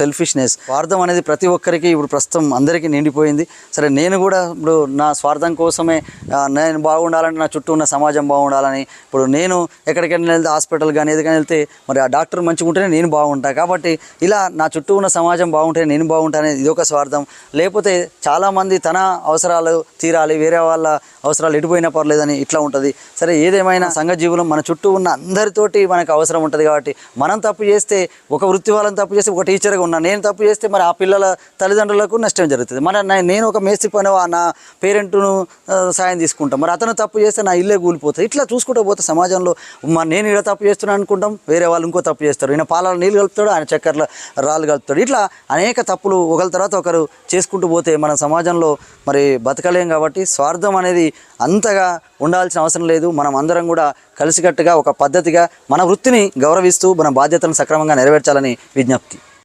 Selfishness స్వార్థం అనేది ప్రతి ఒక్కరికి ఇప్పుడు ప్రస్తుతం అందరికీ నిండిపోయింది. సరే నేను కూడా ఇప్పుడు నా స్వార్థం కోసమే నేను బాగుండాలని నా చుట్టూ ఉన్న సమాజం బాగుండాలని ఇప్పుడు నేను ఎక్కడికైనా వెళ్తే హాస్పిటల్ కానీ ఏదైనా వెళ్తే మరి ఆ డాక్టర్ మంచిగా ఉంటేనే నేను బాగుంటా. కాబట్టి ఇలా నా చుట్టూ ఉన్న సమాజం బాగుంటే నేను బాగుంటానే ఇది ఒక స్వార్థం. లేకపోతే చాలామంది తన అవసరాలు తీరాలి వేరే వాళ్ళ అవసరాలు ఎడిపోయినా పర్లేదని ఇట్లా ఉంటుంది. సరే ఏదేమైనా సంఘ జీవులం మన చుట్టూ ఉన్న అందరితోటి మనకు అవసరం ఉంటుంది కాబట్టి మనం తప్పు చేస్తే ఒక వృత్తి వాళ్ళని తప్పు చేస్తే ఒక టీచర్గా ఉన్నా నేను తప్పు చేస్తే మరి ఆ పిల్లల తల్లిదండ్రులకు నష్టం జరుగుతుంది. మరి నేను ఒక మేస్త్రి పని నా పేరెంట్ను సాయం తీసుకుంటాం. మరి అతను తప్పు చేస్తే నా ఇల్లే కూలిపోతుంది. ఇట్లా చూసుకుంటూ పోతే సమాజంలో మరి నేను ఇలా తప్పు చేస్తున్నాను అనుకుంటాం వేరే వాళ్ళు ఇంకో తప్పు చేస్తారు. ఈయన పాలలో నీళ్ళు కలుపుతాడు ఆయన చక్కెరలో రాళ్ళు కలుపుతాడు. ఇట్లా అనేక తప్పులు ఒకరి తర్వాత ఒకరు చేసుకుంటూ పోతే మన సమాజంలో మరి బతకలేం కాబట్టి స్వార్థం అనేది అంతగా ఉండాల్సిన అవసరం లేదు. మనం అందరం కూడా కలిసికట్టుగా ఒక పద్ధతిగా మన వృత్తిని గౌరవిస్తూ మన బాధ్యతలను సక్రమంగా నెరవేర్చాలని విజ్ఞప్తి.